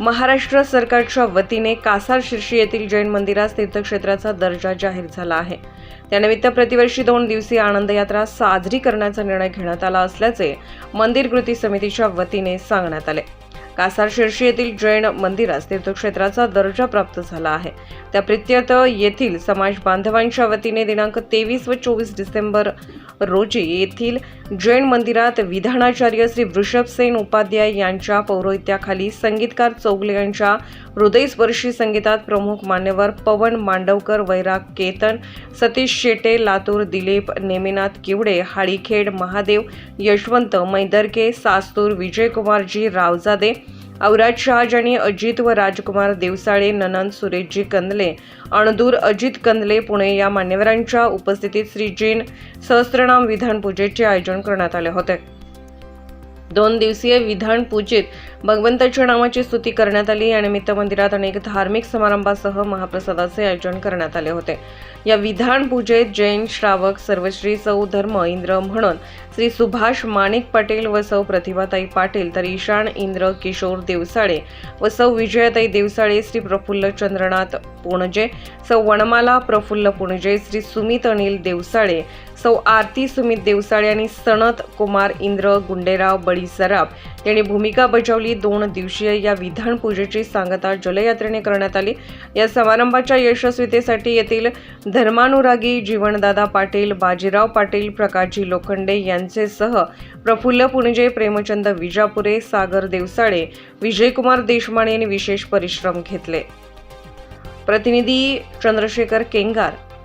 महाराष्ट्र सरकारच्या वतीने कासार शिर्शी येथील जैन मंदिरास तीर्थक्षेत्राचा दर्जा जाहीर झाला आहे. त्यानिमित्त प्रतिवर्षी दोन दिवसीय आनंद यात्रा साजरी करण्याचा निर्णय घेण्यात आला असल्याचे मंदिर कृती समितीच्या वतीने सांगण्यात आले. कासार शिर्शी येथील जैन मंदिरास तीर्थक्षेत्राचा दर्जा प्राप्त झाला आहे. त्या प्रित्यर्थ येथील समाज बांधवांच्या वतीने दिनांक तेवीस व चोवीस डिसेंबर रोजी येथील जैन मंदिरात विधानाचार्य श्री वृषभसेन उपाध्याय यांच्या पौरोहित्याखाली संगीतकार चौगले यांच्या हृदयस्पर्शी संगीतात प्रमुख मान्यवर पवन मांडवकर वैराग केतन सतीश शेटे लातूर दिलीप नेमिनाथ किवडे हाळीखेड महादेव यशवंत मैदरके सास्तूर विजयकुमारजी रावजादे औराज आणि अजित व राजकुमार देवसाळे ननंद सुरेशजी कंदले अणदूर अजित कंदले पुणे या मान्यवरांच्या उपस्थितीत श्रीजीन सहस्रनाम सहस्त्रनाम विधान पूजेचे आयोजन करण्यात आले होते. दोन दिवसीय विधान पूजेत भगवंताच्या नावाची स्तुती करण्यात आली. यानिमित्त मंदिरात अनेक धार्मिक समारंभासह महाप्रसादाचे आयोजन करण्यात आले होते. या विधान पूजेत जैन श्रावक सर्वश्री सौ धर्म इंद्र म्हणून श्री सुभाष माणिक पाटील व सौ प्रतिभाताई पाटील तर ईशान इंद्र किशोर देवसाळे व सौ विजयाताई देवसाळे श्री प्रफुल्ल चंद्रनाथ पुणजे सौ वनमाला प्रफुल्ल पुणजे श्री सुमित अनिल देवसाळे सौ आरती सुमित देवसाळे आणि सनत कुमार इंद्र गुंडेराव बळी सराफ. यांनी भूमिका बजावली. दोन दिवसीय या विधान पूजेची सांगता जलयात्रेने करण्यात आली. या समारंभाच्या यशस्वीतेसाठी येथील धर्मानुरागी जीवनदादा पाटील बाजीराव पाटील प्रकाशजी लोखंडे यांचे सह प्रफुल्ल पुणजे प्रेमचंद विजापुरे सागर देवसाळे विजयकुमार देशमाने यांनी विशेष परिश्रम घेतले. प्रतिनिधी चंद्रशेखर केंगार.